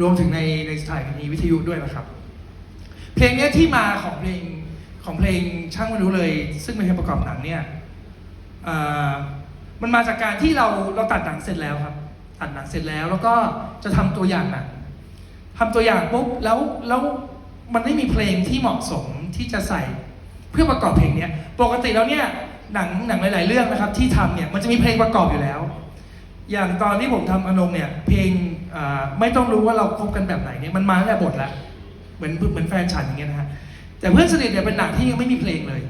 รวมถึงในในสถานีวิทยุด้วยนะครับ เพลงเนี้ยที่มาของเพลงของเพลงช่างไม่รู้เลย ซึ่งเป็นเพลงประกอบหนังเนี่ยเอ่อมันมาจากการที่เราเราตัดหนังเสร็จแล้วครับตัดหนังเสร็จแล้ว แล้วก็จะทำตัวอย่างหนังทำตัวอย่างปุ๊บแล้วแล้วมันไม่มีเพลงที่เหมาะสมที่จะใส่เพื่อประกอบเพลงเนี้ยปกติแล้วเนี่ยหนังหนังหลาย ๆ เรื่องนะครับ ที่ทำเนี่ยมันจะมีเพลงประกอบอยู่แล้ว อย่างตอนที่ผมทำอนงเนี่ย เพลงไม่ต้องรู้ว่าเราคบกันแบบไหนเนี่ยมันมาตั้งแต่บทแล้วเหมือนเหมือนแฟนฉันอย่างเงี้ยนะฮะแต่เพื่อนสนิทเนี่ยเป็นหนังที่ยังไม่มีเพลงเลย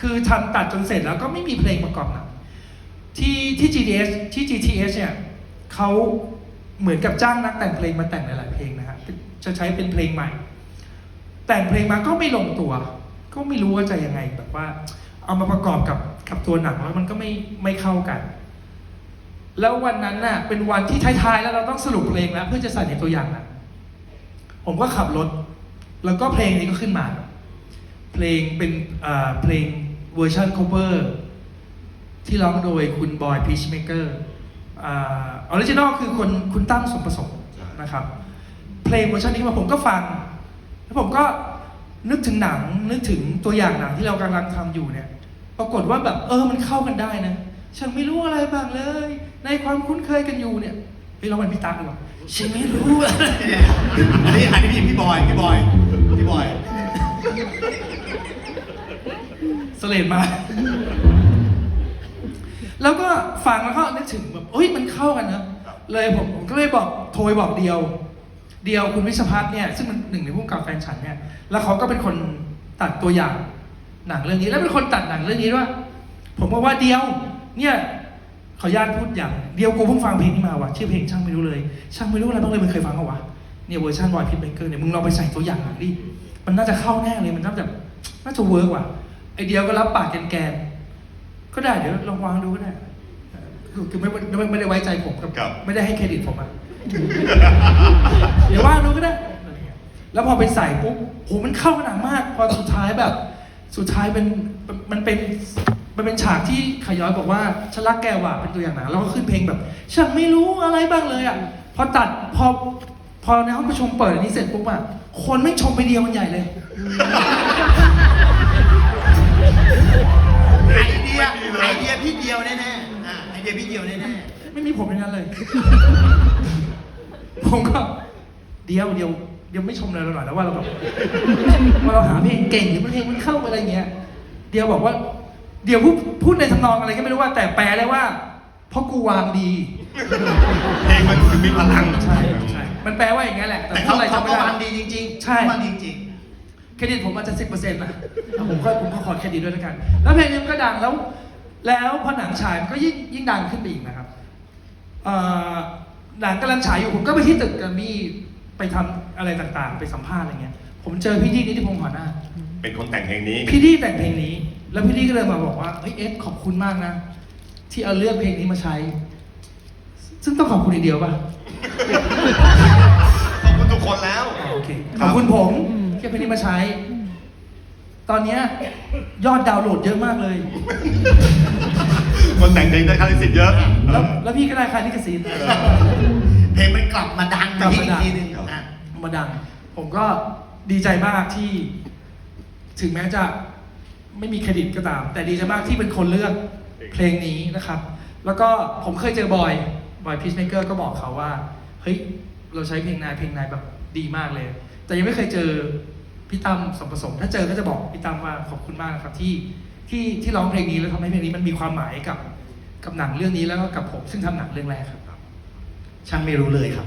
คือทำตัดจนเสร็จแล้วก็ไม่มีเพลงประกอบหนังที่ที่ GDS ที่ GTS เนี่ยเขาเหมือนกับจ้างนักแต่งเพลงมาแต่งหลายๆเพลงนะฮะจะใช้เป็นเพลงใหม่ แต่งเพลงมาก็ไม่ลงตัว ก็ไม่รู้ว่าจะยังไงแบบว่า เอามาประกอบกับกับตัวหนังแล้วมันก็ไม่ไม่เข้ากัน แล้ววันนั้นน่ะเป็นวันที่ท้ายๆ แล้วเราต้องสรุปเพลงแล้วเพื่อจะใส่ในตัวอย่างนังผมก็ขับรถ แล้วก็เพลงนี้ก็ขึ้นมา เพลงเป็นเพลงเวอร์ชัน cover ที่ร้องโดยคุณบอยพีชเมเกอร์ออริจินอลคือคนคุณตั้มสมประสงค์นะครับ เพลงเวอร์ชันนี้มาผมก็ฟัง แล้วผมก็นึกถึงหนังนึกถึงตัวอย่างหนังที่เรากำลังทำอยู่เนี่ย ปรากฏว่าแบบเออมันเข้ากันได้นะ ฉันไม่รู้อะไรบ้างเลย ในความคุ้นเคยกันอยู่เนี่ยเฮ้ยเราเป็นพี่ตั๊กดีกว่าฉันไม่รู้อะไรอันนี้อันนี้พี่พี่บอย พี่บอย พี่บอย สเลดมา แล้วก็ฟังแล้วก็นึกถึงแบบเอ้ยมันเข้ากันนะเลยผมผมก็เลยบอกโทรไปบอกเดียว เดียวคุณวิชพัฒน์เนี่ยซึ่งมันหนึ่งในผู้กำกับแฟนฉันเนี่ย แล้วเขาก็เป็นคนตัดตัวอย่างหนังเรื่องนี้ แล้วเป็นคนตัดหนังเรื่องนี้ด้วย ผมบอกว่าเดียว เนี่ย ขออนุญาตพูดอย่างเดียวกูเพิ่งฟังเพลงนี้มาว่ะชื่อเพลงช่างไม่รู้เลย ช่างไม่รู้อะไรบ้างเลยมึงเคยฟังเขาวะเนี่ยเวอร์ชันบอยพิทเบเกอร์เนี่ยมึงลองไปใส่ตัวอย่างหนังดิมันน่าจะเข้าแน่เลยมันน่าจะน่าจะเวิร์กว่ะไอเดียวก็รับปากแกนๆก็ได้เดี๋ยวลองวางดูก็ได้เออคือคือไม่ไม่ไม่ได้ไว้ใจผมกับครับไม่ได้ให้เครดิตผมอะเดี๋ยวว่างดูก็ได้อะไรเงี้ยแล้วพอไปใส่ปุ๊บโหมันเข้ากันหนังมาก พอสุดท้ายแบบ สุดท้ายเป็นมันเป็น มันเป็นฉากที่ขย้อยบอกว่าฉันรักแกว่ะเป็นตัวอย่างหนังแล้วก็ขึ้นเพลงแบบ ฉันไม่รู้อะไรบ้างเลยอะพอตัดพอพอในห้องประชุมเปิดอันนี้เสร็จปุ๊บอะคนไม่ชมไปเดียวมันใหญ่เลยไอเดียไอเดียพี่เดียวแน่ๆอะไอเดียพี่เดียวแน่ไม่มีผมในนั้นเลย ผมก็เดียวเดียวเดียวไม่ชมเลยเราหน่อยแล้วว่าเราแบบว่าเราหาเพลงเก่งหรือเพลงมันเข้าไปอะไรเงี้ย เดียวบอกว่า เดียวพูดพูดในทำนองอะไรก็ไม่รู้ว่า แต่แปลได้ว่า เพราะกูวางดีๆเพลงมันคือมีพลังใช่ใช่มันแปลว่าอย่างนี้ยแหละแต่แต่พูดเขาอะไรเขาจำไม่ก็ได้ วางดีจริงๆใช่ เขาวางดีจริงเครดิตผมอาจจะสิบเปอร์เซ็นต์นะผมก็ผมก็ขอเครดิตด้วยแล้วกัน แล้วเพลงนี้มันก็ดังแล้ว แล้วพอหนังฉายมันก็ยิ่งยิ่งดังขึ้นไปอีกนะครับเอ่อหนังกำลังฉายอยู่ผมก็ไปที่ตึกแกรมมี่ไปทำอะไรต่างๆ ไปสัมภาษณ์อะไรเงี้ย ผมเจอพี่ที่นิติพงศ์หัวหน้าเป็นคนแต่งเพลงนี้ พี่ที่แต่งเพลงนี้ แล้วพี่ที่ก็เลยมาบอกว่าเฮ้ยเอสขอบคุณมากนะ ที่เอาเลือกเพลงนี้มาใช้ ซึ่งต้องขอบคุณอีกเดียวป่ะ ขอบคุณทุกคนแล้ว โอเคคขรับอบคุณผมที่เอาเพลงนี้มาใช้ ตอนเนี้ยยอดดาวน์โหลดเยอะมากเลย คนแต่งเพลงได้ค่าลิขสิทธิ์เยอะแล้วแล้วพี่ก็ได้ค่าลิขสิทธิ์ เพลงมันกลับมาดังกลับอีมากดังทีหนึงอะ มาดัง ผมก็ดีใจมากที่ ถึงแม้จะ ไม่มีเครดิตก็ตาม แต่ดีใจมากที่เป็นคนเลือกเพลงนี้นะครับ แล้วก็ผมเคยเจอบอยบอยพีชเมเกอร์ก็บอกเขาว่า เฮ้ย เราใช้เพลงนายเพลงนายแบบดีมากเลย แต่ยังไม่เคยเจอพี่ตั้มสมประสงค์ถ้าเจอก็จะบอกพี่ตั้มว่าขอบคุณมากนะครับที่ที่ที่ร้องเพลงนี้แล้วทำให้เพลงนี้มันมีความหมายกับกับหนังเรื่องนี้แล้วก็กับผมซึ่งทำหนังเรื่องแรกครับช่างไม่รู้เลยครับ